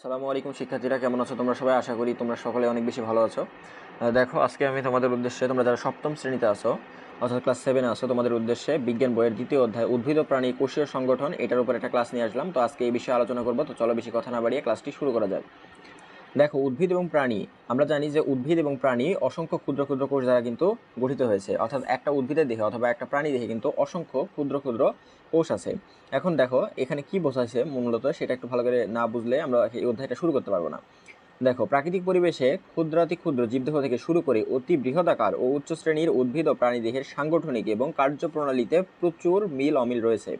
আসসালামু আলাইকুম শিক্ষার্থীরা, কেমন আছো তোমরা সবাই? আশা করি তোমরা সকলে অনেক বেশি ভালো আছো। দেখো, আজকে আমি তোমাদের উদ্দেশ্যে, তোমরা যারা সপ্তম শ্রেণীতে আছো, অর্থাৎ ক্লাস সেভেনে আছো, তোমাদের উদ্দেশ্যে বিজ্ঞান বইয়ের দ্বিতীয় অধ্যায়, উদ্ভিদ প্রাণী কোষীয় সংগঠন, এটার উপর একটা ক্লাস নিয়ে আসলাম। তো আজকে এই বিষয়ে আলোচনা করব। তো চলো বেশি কথা না বাড়িয়ে ক্লাসটি শুরু করা যাক। দেখো, উদ্ভিদ এবং প্রাণী, আমরা জানি যে উদ্ভিদ এবং প্রাণী অসংখ্য ক্ষুদ্র ক্ষুদ্র কোষ দ্বারা কিন্তু গঠিত হয়েছে। অর্থাৎ একটা উদ্ভিদের দেহে অথবা একটা প্রাণী দেহে কিন্তু অসংখ্য ক্ষুদ্র ক্ষুদ্র কোষ আছে। এখন দেখো, এখানে কি বোঝাইছে মূলত সেটা একটু ভালো করে না বুঝলে আমরা এই অধ্যায়টা শুরু করতে পারব না। দেখো, প্রাকৃতিক পরিবেশে ক্ষুদ্রাতি ক্ষুদ্র জীবদেহ থেকে শুরু করে অতি বৃহদাকার ও উচ্চ শ্রেণির উদ্ভিদ ও প্রাণীদেহের সাংগঠনিক এবং কার্যপ্রণালীতে প্রচুর মিল অমিল রয়েছে।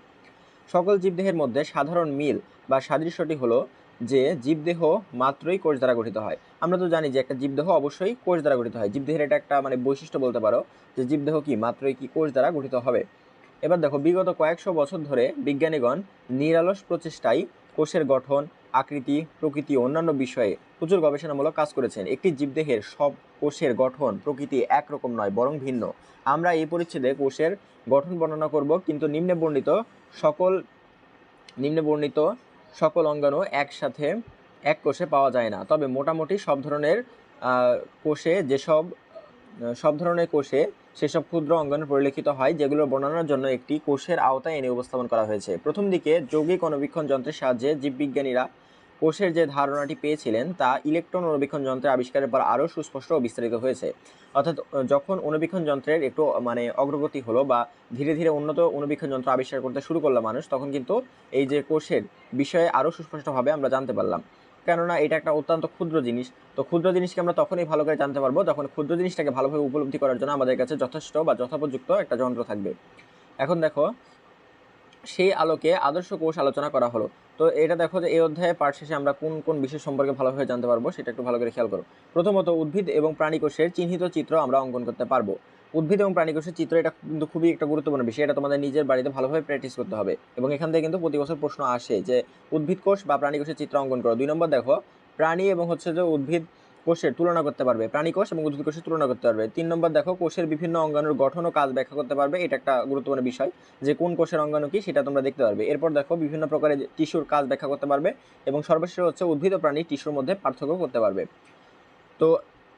সকল জীবদেহের মধ্যে সাধারণ মিল বা সাদৃশ্যটি হলো যে জীবদেহ মাত্রই কোষ দ্বারা গঠিত হয়। আমরা তো জানি যে একটা জীবদেহ অবশ্যই কোষ দ্বারা গঠিত হয়। জীবদেহের এটা একটা মানে বৈশিষ্ট্য বলতে পারো যে জীবদেহ কি মাত্রই কি কোষ দ্বারা গঠিত হবে। এবার দেখো, বিগত কয়েকশো বছর ধরে বিজ্ঞানীগণ নিরালস প্রচেষ্টায় কোষের গঠন, আকৃতি, প্রকৃতি অন্যান্য বিষয়ে প্রচুর গবেষণামূলক কাজ করেছেন। একটি জীবদেহের সব কোষের গঠন প্রকৃতি একরকম নয়, বরং ভিন্ন। আমরা এই পরিচ্ছেদে কোষের গঠন বর্ণনা করব, কিন্তু নিম্নে বর্ণিত সকল নিম্নে বর্ণিত সকল অঙ্গাণু একসাথে এক কোষে পাওয়া যায় না। তবে মোটামুটি সব ধরনের কোষে যেসব সব ধরনের কোষে সেসব ক্ষুদ্র অঙ্গাণু পরিলক্ষিত হয়, যেগুলো বর্ণনার জন্য একটি কোষের আওতায় এনে উপস্থাপন করা হয়েছে। প্রথম দিকে যৌগিক অনুবীক্ষণ যন্ত্রের সাহায্যে জীববিজ্ঞানীরা কোষের যে ধারণাটি পেয়েছিলেন, তা ইলেকট্রন অনুবীক্ষণ যন্ত্রের আবিষ্কারের পর আরও সুস্পষ্ট ও বিস্তারিত হয়েছে। অর্থাৎ যখন অনুবীক্ষণ যন্ত্রের একটু মানে অগ্রগতি হলো বা ধীরে ধীরে উন্নত অনুবীক্ষণ যন্ত্র আবিষ্কার করতে শুরু করল মানুষ, তখন কিন্তু এই যে কোষের বিষয়ে আরও সুস্পষ্টভাবে আমরা জানতে পারলাম। কেননা, এটা একটা অত্যন্ত ক্ষুদ্র জিনিস। তো ক্ষুদ্র জিনিসকে আমরা তখনই ভালো করে জানতে পারব যখন ক্ষুদ্র জিনিসটাকে ভালোভাবে উপলব্ধি করার জন্য আমাদের কাছে যথেষ্ট বা যথোপযুক্ত একটা যন্ত্র থাকবে। এখন দেখো সেই আলোকে আদর্শ কোষ আলোচনা করা হলো। তো এটা দেখো যে এই অধ্যায়ে পাঠ শেষে আমরা কোন কোন বিষয় সম্পর্কে ভালোভাবে জানতে পারব সেটা একটু ভালো করে খেয়াল করো। প্রথমত উদ্ভিদ এবং প্রাণী কোষের চিহ্নিত চিত্র আমরা অঙ্কন করতে পারব। উদ্ভিদ এবং প্রাণী কোষের চিত্র এটা কিন্তু খুবই একটা গুরুত্বপূর্ণ বিষয়, এটা তোমাদের নিজের বাড়িতে ভালোভাবে প্র্যাকটিস করতে হবে। এবং এখান থেকে কিন্তু প্রতি বছর প্রশ্ন আসে যে উদ্ভিদ কোষ বা প্রাণী কোষের চিত্র অঙ্কন করো। দুই নম্বর দেখো, প্রাণী এবং হচ্ছে যে উদ্ভিদ কোষের তুলনা করতে পারবে, প্রাণী কোষ এবং উদ্ভিদ কোষের তুলনা করতে পারবে। তিন নম্বর দেখো, কোষের বিভিন্ন অঙ্গাণুর গঠন ও কাজ ব্যাখ্যা করতে পারবে। এটা একটা গুরুত্বপূর্ণ বিষয় যে কোন কোষের অঙ্গাণু কি সেটা তোমরা দেখতে পারবে। এরপর দেখো, বিভিন্ন প্রকারের টিস্যুর কাজ ব্যাখ্যা করতে পারবে এবং সর্বশেষ হচ্ছে উদ্ভিদ ও প্রাণী টিস্যুর মধ্যে পার্থক্য করতে পারবে। তো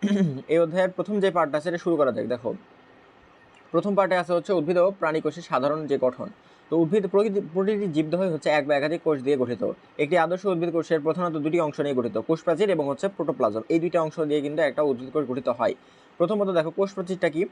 এই অধ্যায়ের প্রথম যে পার্টটা এটা শুরু করা যাক। দেখো, প্রথম পার্টে আছে হচ্ছে উদ্ভিদ ও প্রাণী কোষের সাধারণ যে গঠন। তো উদ্ভিদ প্রতিটি জীবদেহই হচ্ছে এক বা একাধিক কোষ দিয়ে গঠিত। একটি আদর্শ উদ্ভিদ কোষের প্রধানত দুটি অংশ নিয়ে গঠিত কোষ প্রাচীর এবং হচ্ছে প্রোটোপ্লাজম। এই দুইটা অংশ দিয়ে কিন্তু একটা উদ্ভিদ কোষ গঠিত হয়। প্রথমত দেখো কোষ প্রাচীরটা কি?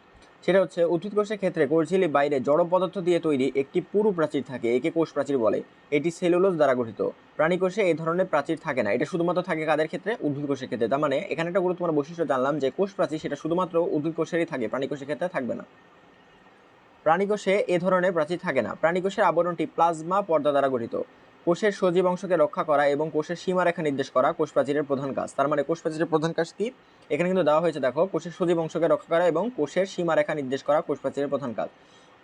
সেটা হচ্ছে উদ্ভিদ কোষের ক্ষেত্রে কোষঝিলি বাইরে জড় পদার্থ দিয়ে তৈরি একটি পুরু প্রাচীর থাকে, একে কোষ প্রাচীর বলে। এটি সেলুলোজ দ্বারা গঠিত। প্রাণী কোষে এই ধরনের প্রাচীর থাকে না। এটা শুধুমাত্র থাকে কাদের ক্ষেত্রে? উদ্ভিদ কোষের ক্ষেত্রে। তার মানে এখানে একটা গুরুত্বপূর্ণ বৈশিষ্ট্য জানলাম যে কোষ প্রাচীর সেটা শুধুমাত্র উদ্ভিদ কোষেরই থাকে, প্রাণী কোষের ক্ষেত্রে থাকবে না। প্রাণীকোষে এ ধরনের প্রাচীর থাকে না। প্রাণীকোষের আবরণটি প্লাজমা পর্দা দ্বারা গঠিত। কোষের সজীব অংশকে রক্ষা করা এবং কোষের সীমারেখা নির্দেশ করা কোষ প্রাচীরের প্রধান কাজ। তার মানে কোষ প্রাচীরের প্রধান কাজ কি? এখানে কিন্তু দেওয়া হয়েছে, দেখো, কোষের সজীব অংশকে রক্ষা করা এবং কোষের সীমারেখা নির্দেশ করা কোষ প্রাচীরের প্রধান কাজ।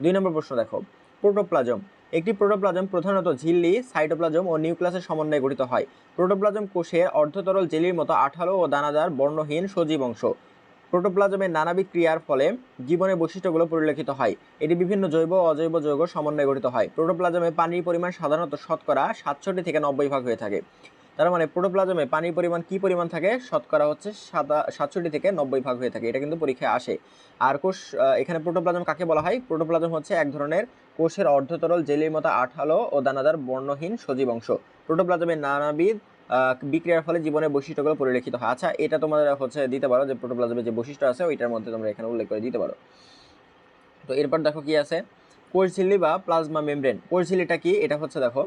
দুই নম্বর প্রশ্ন, দেখো, প্রোটোপ্লাজম। একটি প্রোটোপ্লাজম প্রধানত ঝিল্লি, সাইটোপ্লাজম ও নিউক্লাসের সমন্বয়ে গঠিত হয়। প্রোটোপ্লাজম কোষের অর্ধতরল জেলির মতো আঠালো ও দানাদার বর্ণহীন সজীব অংশ। প্রোটোপ্লাজমের নানাবিধ ক্রিয়ার ফলে জীবনের বৈশিষ্ট্যগুলো পরিলক্ষিত হয়। এটি বিভিন্ন জৈব ও অজৈব যৌগ সমন্বয়ে গঠিত হয়। প্রোটোপ্লাজমে পানির পরিমাণ সাধারণত শতকরা সাতষট্টি থেকে নব্বই ভাগ হয়ে থাকে। তার মানে প্রোটোপ্লাজমে পানির পরিমাণ কি পরিমাণ থাকে? শতকরা হচ্ছে সাদা সাতষট্টি থেকে নব্বই ভাগ হয়ে থাকে। এটা কিন্তু পরীক্ষায় আসে। আর কোষ এখানে প্রোটোপ্লাজম কাকে বলা হয়? প্রোটোপ্লাজম হচ্ছে এক ধরনের কোষের অর্ধতরল জেলির মতো আঠালো ও দানাদার বর্ণহীন সজীব অংশ। প্রোটোপ্লাজমের নানাবিধ বিক্রিয়ার ফলে জীবনের বৈশিষ্ট্যগুলো পরিলক্ষিত হয়। আচ্ছা এটা তোমাদের হচ্ছে দিতে পারো যে প্রোটোপ্লাজমের যে বৈশিষ্ট্য আছে, ওইটার মধ্যে তোমরা এখানে উল্লেখ করে দিতে পারো। তো এরপর দেখো কি আছে? কোষঝিল্লি বা প্লাজমা মেমব্রেন। কোষঝিল্লিটা কি? এটা হচ্ছে দেখো,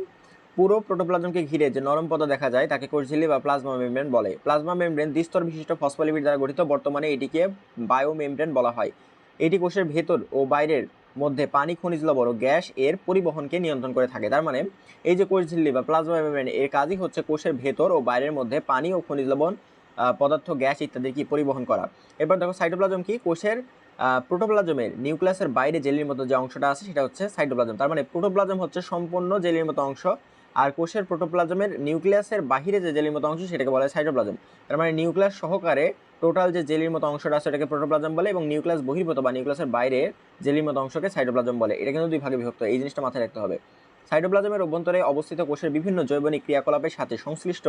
পুরো প্রোটোপ্লাজমকে ঘিরে যে নরম পদা দেখা যায়, তাকে কোষঝিল্লি বা প্লাজমা মেমব্রেন বলে। প্লাজমা মেমব্রেন দ্বিস্তর বিশিষ্ট ফসফোলিপিড দ্বারা গঠিত, বর্তমানে এটিকে বায়ো বায়োমেমব্রেন বলা হয়। এটি কোষের ভেতর ও বাইরের মধ্যে পানি, খনিজ লবণ ও গ্যাস এর পরিবহনকে নিয়ন্ত্রণ করে থাকে। তার মানে এই যে কোষ ঝিল্লি বা প্লাজমা মেমব্রেন এর কাজই হচ্ছে কোষের ভেতর ও বাইরের মধ্যে পানি ও খনিজ লবণ পদার্থ, গ্যাস ইত্যাদি কি পরিবহন করা। এরপর দেখো সাইটোপ্লাজম কি? কোষের প্রোটোপ্লাজমের, নিউক্লিয়াসের বাইরে জেলির মতো যে অংশটা আছে সেটা হচ্ছে সাইটোপ্লাজম। তার মানে প্রোটোপ্লাজম হচ্ছে সম্পূর্ণ জেলির মতো অংশ আর কোষের প্রোটোপ্লাজমের নিউক্লিয়াসের বাহিরে যে জেলির মতো অংশ সেটাকে বলা হয় সাইটোপ্লাজম। তার মানে নিউক্লিয়াস সহকারে টোটাল যে জেলির মতো অংশটা আছে সেটাকে প্রোটোপ্লাজম বলে এবং নিউক্লিয়াস বহির্ভূত বা নিউক্লিয়াসের বাইরে জেলির মতো অংশকে সাইটোপ্লাজম বলে। এটা কিন্তু দুই ভাগে বিভক্ত, এই জিনিসটা মাথায় রাখতে হবে। সাইটোপ্লাজমের অভ্যন্তরে অবস্থিত কোষের বিভিন্ন জৈবনিক ক্রিয়াকলাপের সাথে সংশ্লিষ্ট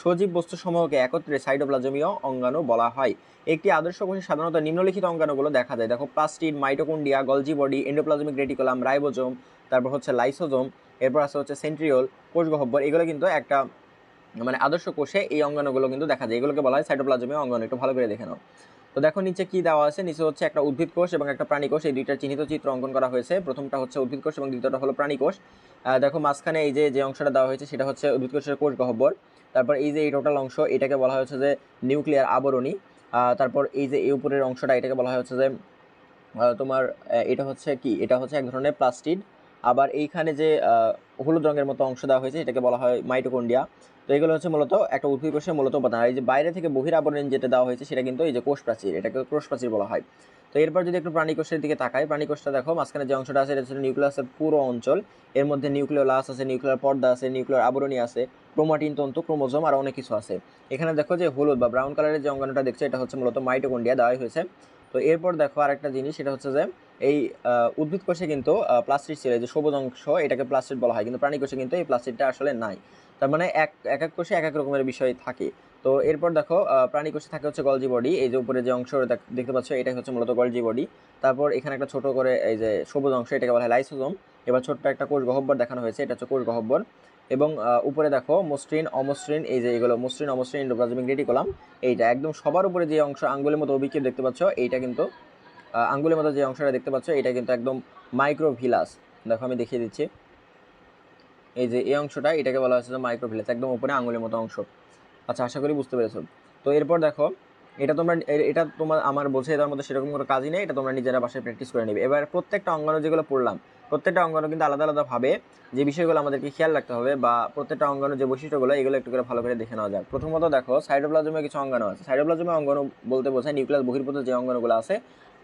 সজীব বস্তুসমূহকে একত্রে সাইটোপ্লাজমীয় অঙ্গাণু বলা হয়। একটি আদর্শ কোষে সাধারণত নিম্নলিখিত অঙ্গাণুগুলো দেখা যায়। দেখো, plastid mitochondria Golgi body endoplasmic reticulum ribosome, তারপর হচ্ছে লাইসোজোম, এরপর আছে হচ্ছে সেন্ট্রিওল, কোষগহ্বর, এগুলো কিন্তু একটা মানে আদর্শ কোষে এই অঙ্গাণুগুলো কিন্তু দেখা যায়। এগুলোকে বলা হয় সাইটোপ্লাজমীয় অঙ্গাণু। একটু ভালো করে দেখে নাও। তো দেখো, নিচে কি দেওয়া আছে? নিচে হচ্ছে একটা উদ্ভিদ কোষ এবং একটা প্রাণী কোষ। এই দুইটার চিহ্নিত চিত্র অঙ্কন করা হয়েছে। প্রথমটা হচ্ছে উদ্ভিদ কোষ এবং দ্বিতীয়টা হলো প্রাণী কোষ। দেখো, মাঝখানে এই যে যে অংশটা দেওয়া হয়েছে সেটা হচ্ছে উদ্ভিদ কোষের কোষ গহ্বর। তারপর এই যে এই টোটাল অংশ, এটাকে বলা হচ্ছে যে নিউক্লিয়ার আবরণী। তারপর এই যে এই উপরের অংশটা, এটাকে বলা হচ্ছে যে তোমার এটা হচ্ছে কি? এটা হচ্ছে এক ধরনের প্লাস্টিড। আবার এইখানে যে হলুদ রঙের মতো অংশ দেওয়া হয়েছে, এটাকে বলা হয় মাইটোকন্ডিয়া তো এগুলো হচ্ছে মূলত একটা উদ্ভিদ কোষের মূলত উপাদান। এই যে বাইরে থেকে বহির আবরণ যেটা দেওয়া হয়েছে, সেটা কিন্তু এই যে কোষ প্রাচীর এটাকে কোষ প্রাচীর বলা হয়। তো এরপর যদি একটু প্রাণী কোষের দিকে তাকাই, প্রাণী কোষটা দেখো, মাঝখানে যে অংশটা আছে, এটা হচ্ছে নিউক্লিয়াসের পুরো অঞ্চল। এর মধ্যে নিউক্লিওলাস আছে, নিউক্লিয়ার পর্দা আছে, নিউক্লিয়ার আবরণী আছে, ক্রোমাটিন তন্তু, ক্রোমোজোম, আর অনেক কিছু আছে। এখানে দেখো যে হলুদ বা ব্রাউন কালারের যে অঙ্গাণুটা দেখছ, এটা হচ্ছে মূলত মাইটোকন্ডিয়া দেওয়াই হয়েছে। তো এরপর দেখো আরেকটা জিনিস, সেটা হচ্ছে যে এই উদ্ভিদ কোষে কিন্তু প্লাস্টিক ছিল যে সবুজ অংশ, এটাকে প্লাস্টিক বলা হয়, কিন্তু প্রাণী কোষে কিন্তু এই প্লাস্টিকটা আসলে নাই। তার মানে এক এক এক কোষে এক এক রকমের বিষয় থাকে। তো এরপর দেখো প্রাণী কোষে থাকে হচ্ছে গলজি বডি। এই যে উপরে যে অংশ দেখ- দেখতে পাচ্ছ, এটাই হচ্ছে মূলত গলজি বডি। তারপর এখানে একটা ছোট করে এই যে সবুজ অংশ, এটাকে বলা হয় লাইসোজোম। এবার ছোট্ট একটা কোষ গহব্বর দেখানো হয়েছে, এটা হচ্ছে কোষ গহ্বর এবং উপরে দেখো, মসৃণ, অমসৃণ, এই যে এগুলো মসৃণ, অমসৃণ এন্ডোপ্লাজমিক রেটিকুলাম এইটা একদম সবার উপরে যে অংশ, আঙ্গুলের মতো অভিক্ষেপ দেখতে পাচ্ছ, এইটা কিন্তু আঙ্গুলের মতো যে অংশটা দেখতে পাচ্ছ, এটা কিন্তু একদম মাইক্রোভিলাস দেখো, আমি দেখিয়ে দিচ্ছি। এই যে এই অংশটা, এটাকে বলা হচ্ছে মাইক্রোভিলাস একদম উপরে আঙ্গুলের মতো অংশ। আচ্ছা আশা করি বুঝতে পেরেছ। তো এরপর দেখো, এটা তোমরা এটা তোমার, আমার বোঝে এটার মধ্যে সেরকম কোনো কাজই নেই, এটা তোমরা নিজেরা বাসায় প্র্যাকটিস করে নেবে। এবার প্রত্যেকটা অঙ্গাণু যেগুলো পড়লাম, প্রত্যেকটা অঙ্গাণু কিন্তু আলাদা আলাদাভাবে যে বিষয়গুলো আমাদেরকে খেয়াল রাখতে হবে বা প্রত্যেকটা অঙ্গাণু যে বৈশিষ্ট্যগুলো, এগুলো একটু করে ভালো করে দেখে নেওয়া যাক। প্রথমত দেখো সাইডোপ্লাজমে কিছু অঙ্গাণু আছে। সাইডোপ্লাজমে অঙ্গাণু বলতে বোঝায় নিউক্লিয়াস বহির্ভূত যে অঙ্গাণুগুলো আছে,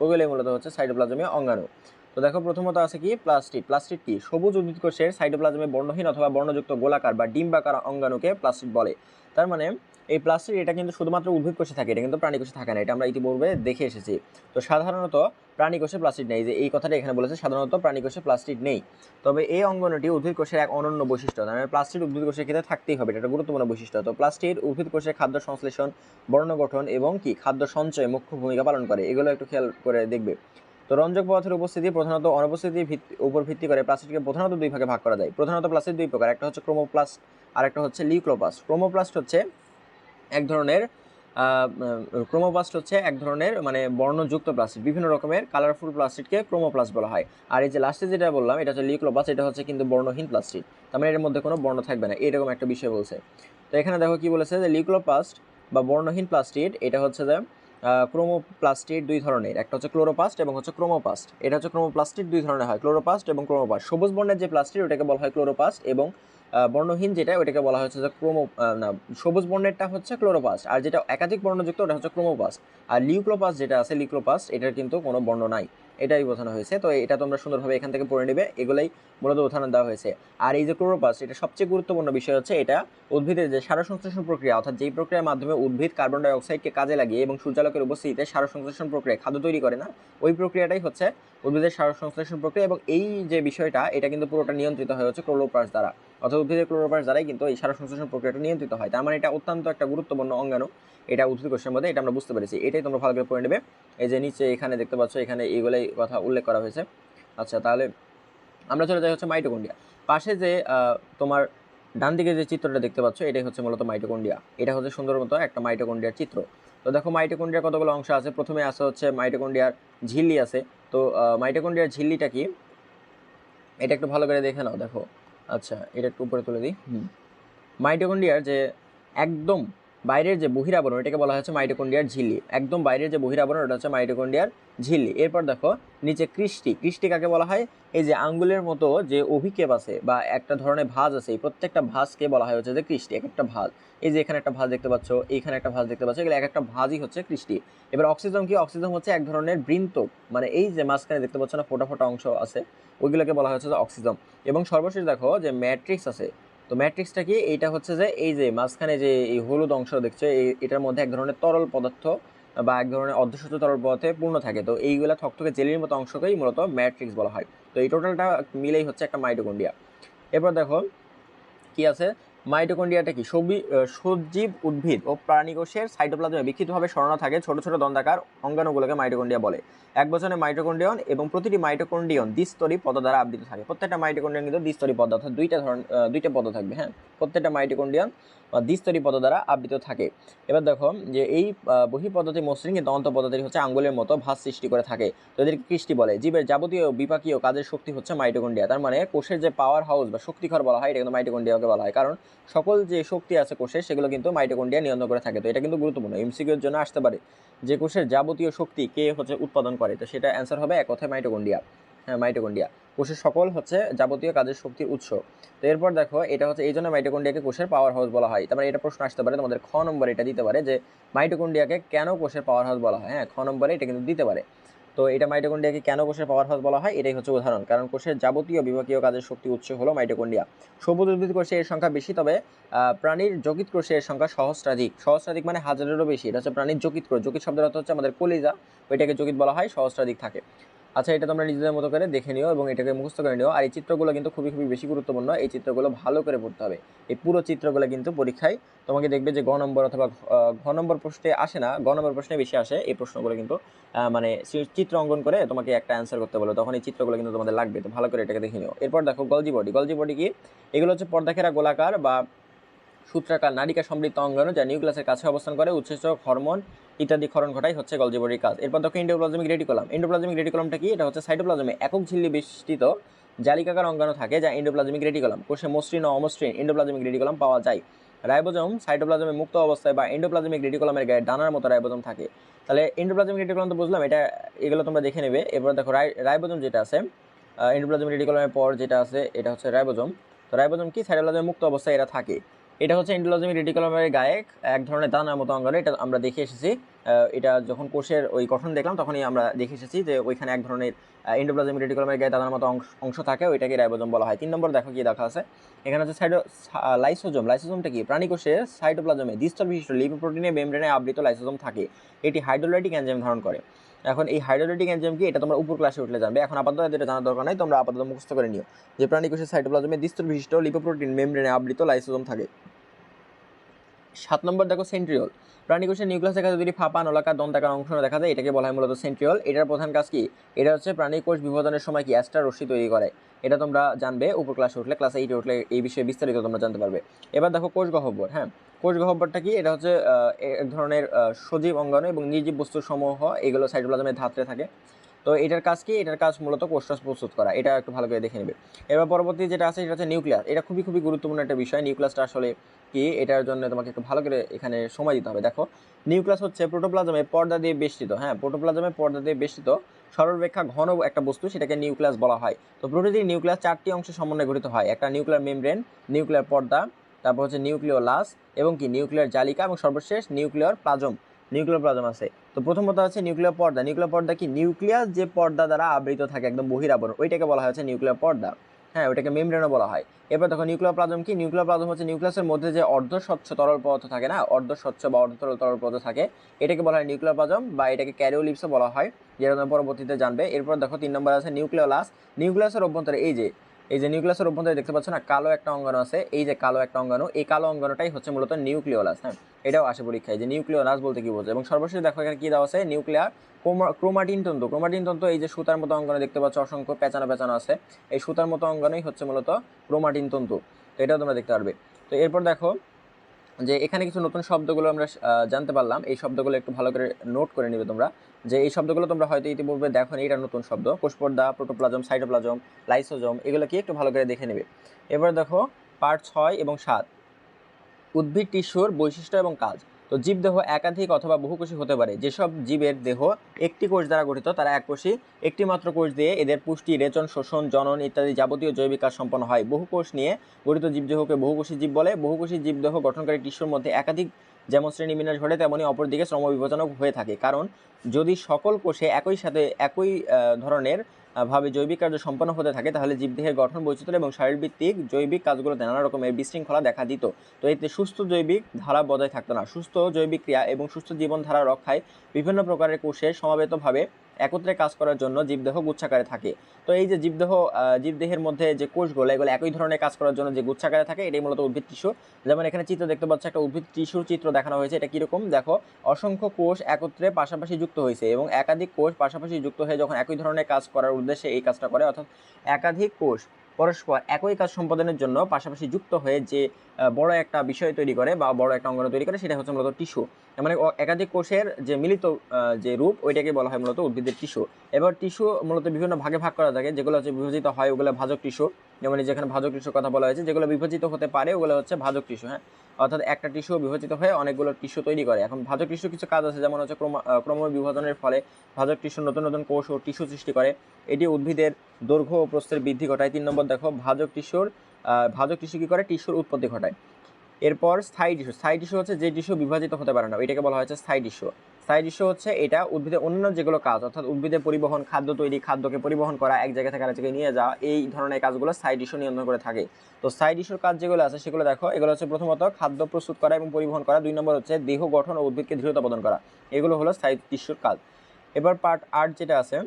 ওগুলোই মূলত হচ্ছে সাইডোপ্লাজমে অঙ্গাণু তো দেখো প্রথমত আছে কি? প্লাস্টিক প্লাস্টিক কি? সবুজ উদ্ভিদ কোষের সাইটোপ্লাজমে বর্ণহীন অথবা বর্ণযুক্ত গোলাকার বা ডিম্বাকার অঙ্গাণুকে প্লাস্টিক বলে। তার মানে এই প্লাস্টিক এটা কিন্তু শুধুমাত্র উদ্ভিদ কোষে থাকে, এটা কিন্তু প্রাণী কোষে থাকে না, এটা আমরা ইতিপূর্বে দেখে এসেছি। তো সাধারণত প্রাণী কোষে প্লাস্টিক নেই, যে এই কথাটা এখানে বলেছে, সাধারণত প্রাণী কোষে প্লাস্টিক নেই। তবে এই অঙ্গনটি উদ্ভিদ কোষের এক অনন্য বৈশিষ্ট্য, তার মানে প্লাস্টিক উদ্ভিদ কোষের ক্ষেত্রে থাকতেই হবে, এটা গুরুত্বপূর্ণ বৈশিষ্ট্য। তো প্লাস্টিক উদ্ভিদ কোষে খাদ্য সংশ্লেষণ বর্ণ গঠন এবং কি? খাদ্য সঞ্চয়ে মুখ্য ভূমিকা পালন করে, এগুলো একটু খেয়াল করে দেখবে। তো রঞ্জক পদার্থের উপস্থিতি প্রধানত অনুপস্থিতির ভিত্তি উপর ভিত্তি করে প্লাস্টিককে প্রধানত দুই ভাগে ভাগ করা যায়। প্রধানত প্লাস্টিক দুই প্রকার, একটা হচ্ছে ক্রোমোপ্লাস্ট আর একটা হচ্ছে লিউক্লোপ্লাস্ট। ক্রোমোপ্লাস্ট হচ্ছে এক ধরনের ক্রোমোপ্লাস্ট হচ্ছে এক ধরনের মানে বর্ণযুক্ত প্লাস্টিক বিভিন্ন রকমের কালারফুল প্লাস্টিককে ক্রোমোপ্লাস্ট বলা হয়। আর এই যে লাস্টে যেটা বললাম, এটা হচ্ছে লিউক্লোপ্লাস্ট, এটা হচ্ছে কিন্তু বর্ণহীন প্লাস্টিক তার মানে এর মধ্যে কোনো বর্ণ থাকবে না, এরকম একটা বিষয় বলছে। তো এখানে দেখো কি বলেছে যে লিউক্লোপ্লাস্ট বা বর্ণহীন প্লাস্টিক এটা হচ্ছে যে ক্রোমোপ্লাস্টিড দুই ধরনের। একটা হচ্ছে ক্লোরোপাস্ট এবং হচ্ছে ক্রোমোপাস্ট এটা হচ্ছে ক্রোমোপ্লাস্টিড দুই ধরনের হয় ক্লোরোপাস্ট এবং ক্রোমোপাস্ট সবুজ বর্ণের যে প্লাস্টিড ওটাকে বলা হয় ক্লোরোপাস্ট এবং বর্ণহীন যেটা ওটাকে বলা হচ্ছে যে ক্রোমো না, সবুজ বর্ণেরটা হচ্ছে ক্লোরোপাস্ট আর যেটা একাধিক বর্ণযুক্ত, ওটা হচ্ছে ক্রোমোপাস্ট আর লিউক্লোপাস্ট যেটা আছে লিউক্লোপাস্ট এটার কিন্তু কোনো বর্ণ নাই। এটাই বোঝানো হয়েছে। তো এটা তোমরা সুন্দরভাবে এখান থেকে পড়ে নেবে। এগুলাই মূলত উদাহরণ দেওয়া হয়েছে। আর এই যে ক্লোরোপাস্ট এটা সবচেয়ে গুরুত্বপূর্ণ বিষয় হচ্ছে এটা উদ্ভিদের যে সার সংশ্লেষণ প্রক্রিয়া, অর্থাৎ যেই প্রক্রিয়ার মাধ্যমে উদ্ভিদ কার্বন ডাই অক্সাইডকে কাজে লাগিয়ে এবং সূর্যালোকের উপস্থিতিতে সার সংশ্লেষণ প্রক্রিয়া খাদ্য তৈরি করে না, ওই প্রক্রিয়াটাই হচ্ছে উদ্ভিদের সার সংশ্লেষণ প্রক্রিয়া এবং এই যে বিষয়টা, এটা কিন্তু পুরোটা নিয়ন্ত্রিত হয়ে হচ্ছে ক্লোরোপ্লাস্ট দ্বারা। অর্থাৎ উদ্ভিদের ক্লোরোপ্লাস্ট দ্বারাই কিন্তু এই সার সংশ্লেষণ প্রক্রিয়াটা নিয়ন্ত্রিত হয়। তার মানে এটা অত্যন্ত একটা গুরুত্বপূর্ণ অঙ্গাণু। এটা উদ্ভিদ কোষের মধ্যে, এটা আমরা বুঝতে পেরেছি। এটাই তোমরা ভালো করে পড়ে নেবে। এই যে নিচে এখানে দেখতে পাচ্ছ, এখানে এইগুলাই কথা উল্লেখ করা হয়েছে। আচ্ছা তাহলে আমরা চলে যাই হচ্ছে মাইটোকন্ডিয়া পাশে যে তোমার ডান দিকে যে চিত্রটা দেখতে পাচ্ছ, এটাই হচ্ছে মূলত মাইটোকন্ডিয়া এটা হচ্ছে সুন্দর মতো একটা মাইটোকন্ডিয়ার চিত্র। তো দেখো মাইটোকন্ডিয়ার কতগুলো অংশ আছে? প্রথমে আছে হচ্ছে মাইটোকন্ডিয়ার ঝিল্লি আছে। তো মাইটোকন্ডিয়ার ঝিল্লিটা কি? এটা একটু ভালো করে দেখে নাও, দেখো। আচ্ছা এটা একটু উপরে তুলে দিই। হুম। মাইটোকন্ডিয়ার যে একদম বাইরের যে বহিরাবরণ, এটাকে বলা হচ্ছে মাইটোকন্ডিয়ার ঝিল্লি। একদম বাইরের যে বহিরাবরণ ওটা হচ্ছে মাইটোকন্ডিয়ার ঝিল্লি। এরপর দেখো, নিচে কৃষ্টি। কৃষ্টি কাকে বলা হয়? এই যে আঙ্গুলের মতো যে অভিক্ষেপ আছে বা একটা ধরনের ভাঁজ আছে, এই প্রত্যেকটা ভাঁজকে বলা হয় হচ্ছে যে কৃষ্টি, এক একটা ভাজ। এই যে এখানে একটা ভাজ দেখতে পাচ্ছ, এইখানে একটা ভাজ দেখতে পাচ্ছ, এগুলো এক একটা ভাঁজই হচ্ছে কৃষ্টি। এবার অক্সিজম কি? অক্সিজম হচ্ছে এক ধরনের বৃন্ত। মানে এই যে মাঝখানে দেখতে পাচ্ছ না, ফোটা ফোটা অংশ আছে, ওইগুলোকে বলা হচ্ছে যে অক্সিজম। এবং সর্বশেষ দেখো যে ম্যাট্রিক্স আছে তো ম্যাট্রিক্সটা কি? এইটা হচ্ছে যে এই যে মাঝখানে যে এই হলুদ অংশ দেখছে, এই এটার মধ্যে এক ধরনের তরল পদার্থ বা এক ধরনের অর্ধশত তরল পদার্থে পূর্ণ থাকে। তো এইগুলা থকথকে জেলির মতো অংশকেই মূলত ম্যাট্রিক্স বলা হয়। তো এই টোটালটা মিলেই হচ্ছে একটা মাইটোকন্ডিয়া এরপর দেখো কি আছে? মাইটোকন্ড্রিয়াটা কি? সবি সজীব উদ্ভিদ ও প্রাণীকোষের সাইটোপ্লাজমে বিক্ষিপ্তভাবে স্মরণা থাকে, ছোট ছোট দন্দাকার অঙ্গাণুগুলোকে মাইটোকন্ডিয়া বলে। এক বছরে মাইটোকন্ডিয়ন এবং প্রতিটি মাইটোকন্ডিয়ন দ্বিস্তরী পদ দ্বারা আবৃত থাকে। প্রত্যেকটা মাইটোকন্ডিয়ন কিন্তু দ্বিস্তরী পদ, অর্থাৎ দুইটা ধরন দুইটা পদ থাকবে হ্যাঁ? প্রত্যেকটা মাইটোকন্ড্রিয়ন বা দ্বিস্তরী পদ দ্বারা আবৃত থাকে। এবার দেখো যে এই আহ, বহিঃপদ্ধতি মসৃণ কিন্তু অন্তঃপদ্ধতি হচ্ছে আঙ্গুলের মতো ভাস সৃষ্টি করে থাকে। তো এদেরকে কৃষ্টি বলে। জীবের যাবতীয় বিপাকীয় কাজের শক্তি হচ্ছে মাইটোকন্ড্রিয়া। তার মানে কোষের যে পাওয়ার হাউস বা শক্তিঘর বলা হয় এটা কিন্তু মাইটোকন্ড্রিয়াকে বলা হয়। কারণ সকল যে শক্তি আছে কোষের সেগুলো কিন্তু মাইটোকন্ড্রিয়া নিয়ন্ত্রণ করে থাকে। তো এটা কিন্তু গুরুত্বপূর্ণ। এমসিকিউর জন্য আসতে পারে যে কোষের যাবতীয় শক্তি কে হচ্ছে উৎপাদন করে। তো সেটা অ্যান্সার হবে এক কথায় মাইটোকন্ড্রিয়া। হ্যাঁ মাইটোকন্ড্রিয়া। কোষের সকল হচ্ছে যাবতীয় কাজের শক্তির উৎস। তো এরপর দেখো, এটা হচ্ছে এই জন্য মাইটোকন্ড্রিয়াকে কোষের পাওয়ার হাউস বলা হয়। তারপরে এটা প্রশ্ন আসতে পারে, তোমাদের খ নম্বরে এটা দিতে পারে যে মাইটোকন্ড্রিয়াকে কেন কোষের পাওয়ার হাউস বলা হয়। হ্যাঁ খ নম্বরে এটা কিন্তু দিতে পারে। তো এটা মাইটোকন্ড্রিয়াকে কেন কোষের পাওয়ার হাউস বলা হয়? এটাই হচ্ছে উদাহরণ। কারণ কোষের যাবতীয় বিভাগীয় কাজের শক্তি উৎস হলো মাইটোকন্ড্রিয়া। সবুজ উদ্ভিদ কোষে এর সংখ্যা বেশি, তবে প্রাণীর যকৃত কোষে এর সংখ্যা সহস্রাধিক। সহস্রাধিক মানে হাজারেরও বেশি। এটা হচ্ছে প্রাণীর যকৃত কোষ। যকৃত শব্দের অর্থ হচ্ছে আমাদের কলিজা। ওইটাকে যকৃত বলা হয়, সহস্রাধিক থাকে। আচ্ছা এটা তোমরা নিজেদের মতো করে দেখে নিও এবং এটাকে মুখস্থ করে নিও। আর এই চিত্রগুলো কিন্তু খুবই খুবই বেশি গুরুত্বপূর্ণ। এই চিত্রগুলো ভালো করে পড়তে হবে। এই পুরো চিত্রগুলো কিন্তু পরীক্ষায় তোমাকে দেখবে যে গ নম্বর অথবা ঘ- নম্বর প্রশ্নে আসে না গ নম্বর প্রশ্নে বেশি আসে। এই প্রশ্নগুলো কিন্তু মানে চিত্র অঙ্কন করে তোমাকে একটা অ্যান্সার করতে বলো। তখন এই চিত্রগুলো কিন্তু তোমাদের লাগবে। তো ভালো করে এটাকে দেখে নিও। এরপর দেখো গলজি বডি। গলজি বডি কি? এগুলো হচ্ছে পর্দাখেরা গোলাকার বা সূত্রাকার নারিকা সমৃদ্ধ অঙ্গাণু, যা নিউক্লিয়াসের কাছে অবস্থান করে, উৎসেচক, হরমোন ইত্যাদি ক্ষরণ ঘটাই হচ্ছে গলজি বডির কাজ। এরপর দেখো ইন্ডোপ্লাজমিক রেটিকুলাম ইন্ডোপ্লাজমিক রেটিকুলামটা কি? এটা হচ্ছে সাইটোপ্লাজমে একক ঝিল্লি বিস্তৃত জালিকাকার অঙ্গাণু থাকে, যা ইন্ডোপ্লাজমিক রেটিকুলাম কোষে মসৃণ ও অমসৃণ ইন্ডোপ্লাজমিক রেটিকুলাম পাওয়া যায়। রাইবোজোম সাইটোপ্লাজমে মুক্ত অবস্থায় বা এন্ডোপ্লাজমিক রেটিকুলামের গায়ে ডানার মতো রাইবোজোম থাকে। তাহলে এন্ডোপ্লাজমিক রেটিকুলাম তো বুঝলাম, এটা, এগুলো তোমরা দেখে নেবে। এরপর দেখো রাই, রাইবোজোম যেটা আছে এন্ডোপ্লাজমিক রেটিকুলামের পর যেটা আছে, এটা হচ্ছে রাইবোজোম। তো রাইবোজোম কি? সাইটোপ্লাজমে মুক্ত অবস্থায় এরা থাকে। এটা হচ্ছে এন্ডোপ্লাজমিক রেটিকুলামের গায়ে এক ধরনের দানার মতো অঙ্গাণু, এটা আমরা দেখে এসেছি। এটা যখন কোষের ওই গঠন দেখলাম, তখনই আমরা দেখে এসেছি যে ওইখানে এক ধরনের এন্ডোপ্লাজমিক রেটিকুলামের গায়ে দানার মতো অংশ থাকে, ওইটাকে রাইবোজম বলা হয়। তিন নম্বর দেখো কি দেখা আছে। এখানে হচ্ছে সাইডো লাইসোজোম। লাইসোজোমটা কি? প্রাণী কোষে সাইটোপ্লাজমে দ্বিস্তর বিশিষ্ট লিপোপ্রোটিনে মেমব্রেনে আবৃত লাইসোজম থাকে। এটি হাইড্রোলাইটিক এনজাইম ধারণ করে। এখন এই হাইড্রোলাইটিক এনজাইম কি? এটা তোমরা উপর ক্লাসে উঠলে জানবে। এখন আপাতত এটা জানার দরকার নাই, তোমরা আপাতত মুখস্থ করে নিও। যে প্রাণী কোষের সাইটোপ্লাজমে দ্বিস্তর বিশিষ্ট লিপোপ্রোটিন মেমব্রেনে আবৃত লাইসোজম থাকে। সাত নম্বর দেখো সেন্ট্রিওল প্রাণীকোষের নিউক্লিয়াসের কাছে যদি ফাঁপা নলাকার দন্তাকার অংশ দেখা যায়, এটাকে বলা হয় মূলত সেন্ট্রিওল এটার প্রধান কাজ কি? এটা হচ্ছে প্রাণীকোষ বিভাজনের সময় কি অ্যাস্টার রশ্মি তৈরি করে? এটা তোমরা জানবে উপর ক্লাসে উঠলে ক্লাস এইটে উঠলে এই বিষয়ে বিস্তারিত তোমরা জানতে পারবে। এবার দেখো কোষ গহ্বর হ্যাঁ? কোষ গহ্বরটা কি? এটা হচ্ছে এক ধরনের সজীব অঙ্গাণু এবং নির্জীব বস্তুর সমূহ এগুলো সাইটোপ্লাজমের ধাত্রে থাকে। তো এটার কাজ কি? এটার কাজ মূলত কোষরস প্রস্তুত করা। এটা একটু ভালো করে দেখে নেবে। এবার পরবর্তী যেটা আছে, সেটা হচ্ছে নিউক্লিয়াস। এটা খুবই খুবই গুরুত্বপূর্ণ একটা বিষয়। নিউক্লিয়াসটা আসলে কি? এটার জন্য তোমাকে একটু ভালো করে এখানে সময় দিতে হবে। দেখো, নিউক্লিয়াস হচ্ছে প্রোটোপ্লাজমে পর্দা দিয়ে বেষ্টিত। হ্যাঁ প্রোটোপ্লাজমে পর্দা দিয়ে বেষ্টিত সরলরেখা ঘন একটা বস্তু, সেটাকে নিউক্লিয়াস বলা হয়। তো প্রতিটি নিউক্লিয়াস চারটি অংশে সমন্বয়ে গঠিত হয়। একটা নিউক্লিয়ার মেমব্রেন, নিউক্লিয়ার পর্দা, তারপর হচ্ছে নিউক্লিওলাস এবং কি? নিউক্লিয়ার জালিকা এবং সর্বশেষ নিউক্লিয়ার প্লাজম। নিউক্লিয়ার প্লাজম আছে। তো প্রথমত আছে নিউক্লিয়ার পর্দা। নিউক্লিয়ার পর্দা কি? নিউক্লিয়াস যে পর্দা দ্বারা আবৃত থাকে, একদম বহিরাবরণ, ওইটাকে বলা হচ্ছে নিউক্লিয়ার পর্দা। হ্যাঁ ওইটাকে মেমব্রেনও বলা হয়। এবার দেখো নিউক্লিয়ার প্লাজম কি? নিউক্লিয়ার প্লাজম হচ্ছে নিউক্লিয়াসের মধ্যে যে অর্ধ স্বচ্ছ তরল পদার্থ থাকে না, অর্ধ স্বচ্ছ বা অর্ধ তরল তরল পদার্থ থাকে, এটাকে বলা হয় নিউক্লিয়ার প্লাজম বা এটাকে ক্যারিওলিপসও বলা হয়, যেটা পরবর্তীতে জানবে। এরপর দেখো, তিন নম্বর আছে নিউক্লিওলাস নিউক্লিয়াসের অভ্যন্তরে এই যে এই যে নিউক্লিয়াসের অভ্যন্তরে দেখতে পাচ্ছ না, কালো একটা অঙ্গাণু আছে। এই যে কালো একটা অঙ্গাণু, এই কালো অঙ্গাণুটাই হচ্ছে মূলত নিউক্লিওলাস হ্যাঁ? এটাও আসে পরীক্ষায় যে নিউক্লিওলাস বলতে কি বলছে এবং সর্বশেষ দেখো এখানে কী দেওয়া আছে? নিউক্লিয়ার ক্রোমাটিন তন্তু। ক্রোমাটিন তন্তু এই যে সুতার মতো অঙ্গাণু দেখতে পাচ্ছ, অসংখ্য পেঁচানো পেঁচানো আছে। এই সুতার মতো অঙ্গাণুই হচ্ছে মূলত ক্রোমাটিন তন্তু। তো এটাও তোমরা দেখতে পারবে। তো এরপর দেখো যে এখানে কিছু নতুন শব্দগুলো আমরা জানতে পারলাম। এই শব্দগুলো একটু ভালো করে নোট করে নিবে তোমরা। যে এই শব্দগুলো তোমরা হয়তো ইতিপূর্বে দেখো এটা নতুন শব্দ। কোষপর্দা, প্রোটোপ্লাজম, সাইটোপ্লাজম, লাইসোজম, এগুলো কি একটু ভালো করে দেখে নেবে। এবার দেখো পার্ট ছয় এবং সাত। উদ্ভিদ, টিস্যুর বৈশিষ্ট্য এবং কাজ। তো জীবদেহ একাধিক অথবা বহুকোষী হতে পারে। যেসব জীবের দেহ একটি কোষ দ্বারা গঠিত, তারা এককোষী একটি মাত্র কোষ দিয়ে এদের পুষ্টি, রেচন, শোষণ, জনন ইত্যাদি যাবতীয় জৈবিক কাজ সম্পন্ন হয়। বহু কোষ নিয়ে গঠিত জীবদেহকে বহুকোষী জীব বলে। বহুকোষী জীবদেহ গঠনকারী টিস্যুর মধ্যে একাধিক যেমন শ্রেণি শ্রেণীবিন্যাস ঘটে, তেমনি অপরদিকে শ্রম বিভাজনও হয়ে থাকে। কারণ যদি সকল কোষে একই সাথে, একই ধরনের ভাবে জৈবিক কার্য সম্পন্ন হতে থাকে, তাহলে জীবদেহের গঠন, বৈচিত্র্য এবং শারীরভিত্তিক জৈবিক কাজগুলোতে নানা রকমের বিশৃঙ্খলা দেখা দিত। তো এতে সুস্থ জৈবিক ধারা বজায় থাকতো না। সুস্থ জৈবিক ক্রিয়া এবং সুস্থ জীবনধারা রক্ষায় বিভিন্ন প্রকারের কোষের সমাবেতভাবে একত্রে কাজ করার জন্য জীবদেহ গুচ্ছাকারে থাকে। তো এই যে জীবদেহ জীবদেহের মধ্যে যে কোষগুলো, এগুলো একই ধরনের কাজ করার জন্য যে গুচ্ছাকারে থাকে, এটাই মূলত উদ্ভিদ টিস্যু। যেমন এখানে চিত্র দেখতে পাচ্ছ, একটা উদ্ভিদ টিস্যুর চিত্র দেখানো হয়েছে, এটা কীরকম? দেখো, অসংখ্য কোষ একত্রে পাশাপাশি যুক্ত হয়েছে এবং একাধিক কোষ পাশাপাশি যুক্ত হয়ে যখন একই ধরনের কাজ করার উদ্দেশ্যে এই কাজটা করে, অর্থাৎ একাধিক কোষ পরস্পর একই কাজ সম্পাদনের জন্য পাশাপাশি যুক্ত হয়ে যে বড় একটা বিষয় তৈরি করে বা বড় একটা অঙ্গন তৈরি করে, সেটা হচ্ছে মূলত টিস্যু। মানে একাধিক কোষের যে মিলিত যে রূপ, ওইটাকে বলা হয় মূলত উদ্ভিদের টিস্যু। এবার টিস্যু মূলত বিভিন্ন ভাগে ভাগ করা থাকে, যেগুলো হচ্ছে বিভাজিত হয়, ওগুলো ভাজক টিস্যু। যেমন যেখানে ভাজক টিস্যুর কথা বলা হয়েছে, যেগুলো বিভাজিত হতে পারে, ওগুলো হচ্ছে ভাজক টিস্যু হ্যাঁ? অর্থাৎ একটা টিস্যু বিভাজিত হয়ে অনেকগুলো টিস্যু তৈরি করে। এখন ভাজক টিস্যু কিছু কাজ আছে, যেমন হচ্ছে ক্রম ক্রম বিভাজনের ফলে ভাজক টিস্যু নতুন নতুন কোষ ও টিস্যু সৃষ্টি করে। এটি উদ্ভিদের দৈর্ঘ্য ও প্রস্থের বৃদ্ধি ঘটায়। তিন নম্বর, দেখো, ভাজক টিস্যুর ভাজক টিস্যু কী করে? টিস্যুর উৎপত্তি ঘটায়। এরপর স্থায়ী টিস্যু। স্থায়ী টিস্যু হচ্ছে যে টিস্যু বিভাজিত হতে পারে না। এটাকে বলা হয়েছে স্থায়ী টিস্যু। স্থায়ী টিস্যু হচ্ছে এটা উদ্ভিদের অন্য যেগুলো কাজ, অর্থাৎ উদ্ভিদের পরিবহন, খাদ্য তৈরি, খাদ্যকে পরিবহন করা, এক জায়গা থেকে আরেক জায়গায় নিয়ে যাওয়া, এই ধরনের কাজগুলো স্থায়ী টিস্যু নিয়ন্ত্রণ করে থাকে। তো স্থায়ী টিস্যুর কাজ যেগুলো আছে সেগুলো দেখো, এগুলো হচ্ছে প্রথমত খাদ্য প্রস্তুত করা এবং পরিবহন করা, দুই নম্বর হচ্ছে দেহ গঠন ও উদ্ভিদকে দৃঢ়তা প্রদান করা, এগুলো হলো স্থায়ী টিস্যুর কাজ। এবার পার্ট আট যেটা আছে,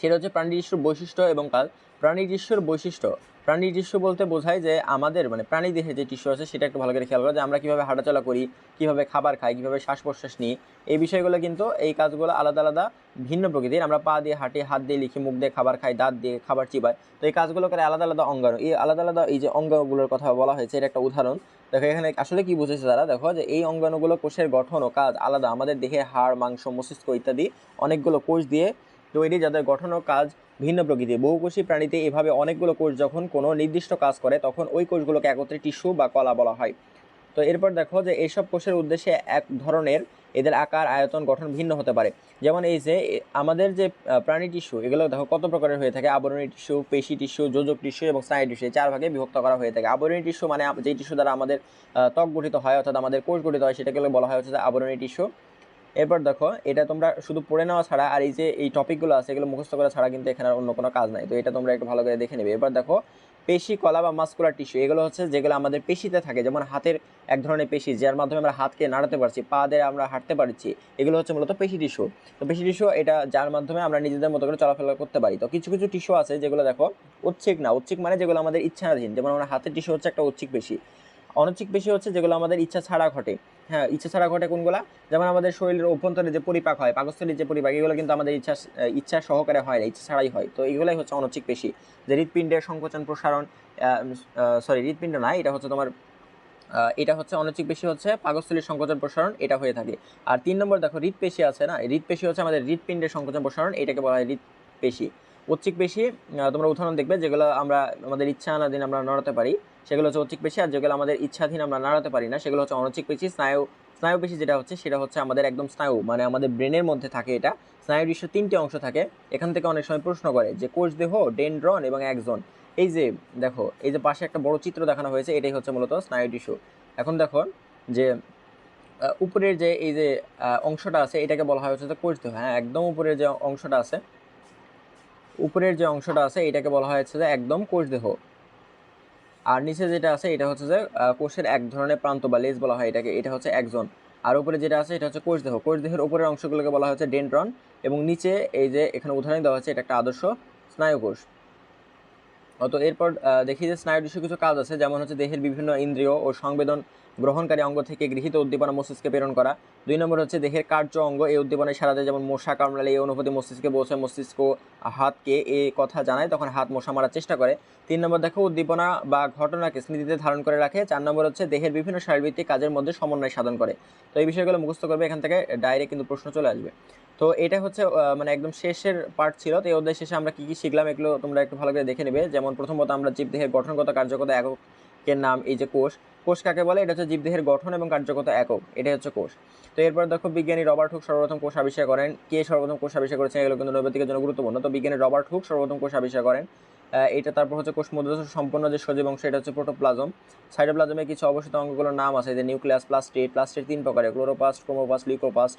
সেটা হচ্ছে প্রাণী টিস্যুর বৈশিষ্ট্য এবং কাজ। প্রাণী টিস্যুর বৈশিষ্ট্য প্রাণী টিস্যু বলতে বোঝায় যে আমাদের মানে প্রাণী দেহে যে টিস্যু আছে, সেটা একটু ভালো করে খেয়াল করা যে আমরা কীভাবে হাঁটাচলা করি, কীভাবে খাবার খাই, কীভাবে শ্বাস প্রশ্বাস নিই, এই বিষয়গুলো কিন্তু এই কাজগুলো আলাদা আলাদা ভিন্ন প্রকৃতির। আমরা পা দিয়ে হাঁটি, হাত দিয়ে লিখি, মুখ দিয়ে খাবার খাই, দাঁত দিয়ে খাবার চিবাই। তো এই কাজগুলো করে আলাদা আলাদা অঙ্গাণু। এই আলাদা আলাদা এই যে অঙ্গগুলোর কথা বলা হয়েছে, এর একটা উদাহরণ। দেখো, এখানে আসলে কি বুঝেছে তারা? দেখো যে এই অঙ্গাণুগুলো কোষের গঠন ও কাজ আলাদা। আমাদের দেহে হাড়, মাংস, মস্তিষ্ক ইত্যাদি অনেকগুলো কোষ দিয়ে তৈরি যাদের গঠন ও কাজ ভিন্ন প্রকৃতির বহুকোষী প্রাণীতে এভাবে অনেকগুলো কোষ যখন কোনো নির্দিষ্ট কাজ করে, তখন ওই কোষগুলোকে একত্রে টিস্যু বা কলা বলা হয়। তো এরপর দেখো যে এইসব কোষের উদ্দেশ্যে এক ধরনের এদের আকার, আয়তন, গঠন ভিন্ন হতে পারে। যেমন এই যে আমাদের যে প্রাণী টিস্যু, এগুলো দেখো কত প্রকারের হয়ে থাকে। আবরণী টিস্যু, পেশি টিস্যু, যোজক টিস্যু এবং স্নায়ু টিস্যু, এই চার ভাগে বিভক্ত করা হয়ে থাকে। আবরণী টিস্যু মানে যেই টিস্যু দ্বারা আমাদের ত্বক গঠিত হয়, অর্থাৎ আমাদের কোষ গঠিত হয়, সেটাকে বলা হয় হচ্ছে যে আবরণী টিস্যু। এরপর দেখো, এটা তোমরা শুধু পড়ে নেওয়া ছাড়া আর এই যে এই টপিকগুলো আছে, এগুলো মুখস্থ করা ছাড়া কিন্তু এখানে আর অন্য কোনো কাজ নাই। তো এটা তোমরা একটু ভালো করে দেখে নেবে। এবার দেখো, পেশি, কলা বা মাস্কুলার টিস্যু এগুলো হচ্ছে যেগুলো আমাদের পেশিতে থাকে। যেমন হাতের এক ধরনের পেশি, যার মাধ্যমে আমরা হাতকে নাড়াতে পারছি, পা দিয়ে আমরা হাঁটতে পারছি, এগুলো হচ্ছে মূলত পেশি টিস্যু তো পেশি টিস্যু এটা যার মাধ্যমে আমরা নিজেদের মতো করে চলাফেরা করতে পারি। তো কিছু কিছু টিস্যু আছে যেগুলো দেখো, উচ্ছিক না, উচ্ছিক মানে যেগুলো আমাদের ইচ্ছাধীন। যেমন আমরা হাতের টিস্যু হচ্ছে একটা উচ্ছিক পেশি। অনৈচ্ছিক পেশি হচ্ছে যেগুলো আমাদের ইচ্ছা ছাড়া ঘটে। হ্যাঁ ইচ্ছা ছাড়া ঘটে কোনগুলা? যেমন আমাদের শরীরের অভ্যন্তরে যে পরিপাক হয়, পাকস্থলীর যে পরিপাক, এগুলো কিন্তু আমাদের ইচ্ছা ইচ্ছা সহকারে হয় না, ইচ্ছা ছাড়াই হয়। তো এগুলোই হচ্ছে অনৈচ্ছিক পেশি। যে হৃৎপিণ্ডের সংকোচন, প্রসারণ সরি হৃৎপিণ্ড না, এটা হচ্ছে তোমার এটা হচ্ছে অনৈচ্ছিক পেশি হচ্ছে পাকস্থলীর সংকোচন, প্রসারণ, এটা হয়ে থাকে। আর তিন নম্বর দেখো, হৃৎপেশি আছে না? হৃৎপেশি হচ্ছে আমাদের হৃৎপিণ্ডের সংকোচন, প্রসারণ, এটাকে বলা হয় হৃৎপেশি। ঐচ্ছিক আহ, তোমরা উদাহরণ দেখবে যেগুলো আমরা আমাদের ইচ্ছা আনাধীন আমরা নড়াতে পারি। সেগুলো হচ্ছে ঐচ্ছিক পেশি আর যেগুলো আমাদের ইচ্ছাধীন আমরা নাড়াতে পারি না সেগুলো হচ্ছে অনৈচ্ছিক পেশি স্নায়ু স্নায়ু পেশি যেটা হচ্ছে সেটা হচ্ছে আমাদের একদম স্নায়ু মানে আমাদের ব্রেনের মধ্যে থাকে এটা। স্নায়ু টিস্যু তিনটি অংশ থাকে। এখান থেকে অনেক সময় প্রশ্ন করে যে কোষ দেহ ডেনড্রন এবং একজন। এই যে দেখো এই যে পাশে একটা বড় চিত্র দেখানো হয়েছে এটাই হচ্ছে মূলত স্নায়ু টিস্যু এখন দেখো যে উপরের যে এই যে অংশটা আছে এটাকে বলা হয় হচ্ছে কোষ দেহ। হ্যাঁ একদম উপরের যে অংশটা আছে উপরের যে অংশটা আছে, এটাকে বলা হয়েছে যে একদম কোষদেহ। আর নিচে যেটা আছে, এটা হচ্ছে যে কোষের এক ধরনের প্রান্ত বা লেজ বলা হয় এটাকে, এটা হচ্ছে একজন। আর উপরে যেটা আছে, এটা হচ্ছে কোষ দেহ কোষ দেহের উপরের অংশগুলোকে বলা হচ্ছে ডেন্ড্রন এবং নিচে এই যে এখানে উদাহরণ দেওয়া হচ্ছে এটা একটা আদর্শ স্নায়ুকোষ। তো এরপর দেখি যে স্নায়ু টিস্যু কিছু কাজ আছে, যেমন হচ্ছে দেহের বিভিন্ন ইন্দ্রিয় ও সংবেদন গ্রহণকারী অঙ্গ থেকে গৃহীত উদ্দীপনা মস্তিষ্কে প্রেরণ করা। দুই নম্বর হচ্ছে দেহের কার্য অঙ্গ, এই উদ্দীপনায় সারা দেয় যেমন মশা কামড়ালে এই অনুভূতি মস্তিষ্কে পৌঁছায় মস্তিষ্ক হাতকে এ কথা জানায়, তখন হাত মশা মারার চেষ্টা করে। তিন নম্বর দেখো, উদ্দীপনা বা ঘটনাকে স্মৃতিতে ধারণ করে রাখে। চার নম্বর হচ্ছে দেহের বিভিন্ন শারীরবৃত্তিক কাজের মধ্যে সমন্বয় সাধন করে। তো এই বিষয়গুলো মুখস্থ করবে, এখান থেকে ডাইরেক্ট কিন্তু প্রশ্ন চলে আসবে। তো এটা হচ্ছে মানে একদম শেষের পার্ট ছিল। তো এই অধ্যায় শেষে আমরা কি কি শিখলাম এগুলো তোমরা একটু ভালো করে দেখে নেবে। যেমন প্রথমত আমরা জীবদেহের গঠনগত কার্যকতা এককের নাম, এই যে কোষ। কোষ কাকে বলে? এটা হচ্ছে জীবদেহের গঠন এবং কার্যকতা একক। এটাই হচ্ছে কোষ। তো এরপর দেখো, বিজ্ঞানী রবার্ট হুক সর্বপ্রথম কোষ আবিষ্কার করেন। কে সর্বপ্রথম কোষ আবিষ্কার করেছেন এগুলো কিন্তু নৈবেদিকের জন্য গুরুত্বপূর্ণ। তো বিজ্ঞানী রবার্ট হুক সর্বপ্রথম কোষ আবিষ্কার করেন। এটা তারপর হচ্ছে কোষ মধ্যে সম্পূর্ণ যে সজীব অংশ, এটা হচ্ছে প্রোটোপ্লাজম। সাইটোপ্লাজমে কিছু অবস্থিত অঙ্গগুলোর নাম আছে যে নিউক্লিয়াস, প্লাস্টিড। প্লাস্টিড তিন প্রকারের ক্লোরোপাস্ট ক্রোমোপাস্ট লিউকোপাস্ট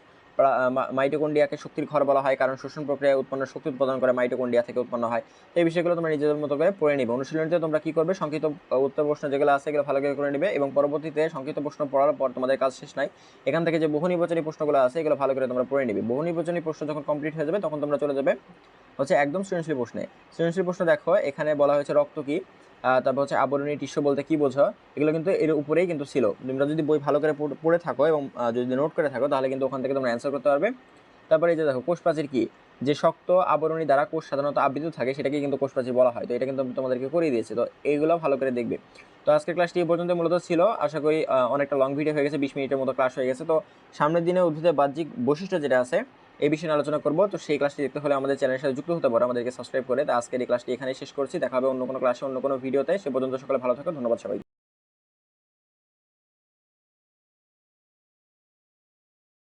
মাইটোকন্ডিয়াকে শক্তির ঘর বলা হয়, কারণ শোষণ প্রক্রিয়ায় উৎপন্ন শক্তি উৎপাদন করে মাইটোকন্ডিয়া থেকে উৎপন্ন হয়। এই বিষয়গুলো তোমরা নিজেদের মতো করে পড়ে নিবে। অনুশীলনীতে তোমরা কি করবে, সংক্ষিপ্ত উত্তর প্রশ্ন যেগুলো আছে এগুলো ভালো করে করে নিবে এবং পরবর্তীতে সংক্ষিপ্ত প্রশ্ন পড়ার পর তোমাদের কাজ শেষ নাই। এখান থেকে যে বহু নির্বাচনী প্রশ্নগুলো আছে এগুলো ভালো করে তোমরা পড়ে নিবে। বহু নির্বাচনী প্রশ্ন যখন কমপ্লিট হয়ে যাবে, তখন তোমরা চলে যাবে হচ্ছে একদম সৃজনশীল প্রশ্নে। সৃজনশীল প্রশ্ন দেখো, এখানে বলা হয়েছে রক্ত কি? তারপর হচ্ছে আবরণী টিস্যু বলতে কি বোঝো? এগুলো কিন্তু এর উপরেই কিন্তু ছিল। তোমরা যদি বই ভালো করে পড়ে থাকো এবং যদি নোট করে থাকো, তাহলে কিন্তু ওখান থেকে তোমরা অ্যান্সার করতে পারবে। তারপরে এই যে দেখো কোষ প্রাচীর কি? যে শক্ত আবরণী দ্বারা কোষ সাধারণত আবৃত থাকে সেটাকে কিন্তু কোষ প্রাচীর বলা হয়। তো এটা কিন্তু তোমাদেরকে করিয়ে দিয়েছে। তো এইগুলো ভালো করে দেখবে। তো আজকের ক্লাসটি এই পর্যন্ত মূলত ছিল। আশা করি অনেকটা লং ভিডিও হয়ে গেছে, বিশ মিনিটের মতো ক্লাস হয়ে গেছে। তো সামনের দিনে উদ্ভিদের বাহ্যিক বৈশিষ্ট্য যেটা আছে এই বিষয়ে আলোচনা করব। তো সেই ক্লাসটি দেখতে হলে আমাদের চ্যানেলের সাথে যুক্ত হতে পারো। আমাদেরকে সাবস্ক্রাইব করে তো আজকের এই ক্লাসটি এখানেই শেষ করছি। দেখা হবে অন্য কোনো ক্লাসে অন্য কোনো ভিডিওতে সে পর্যন্ত সকালে ভালো থাকো ধন্যবাদ সবাই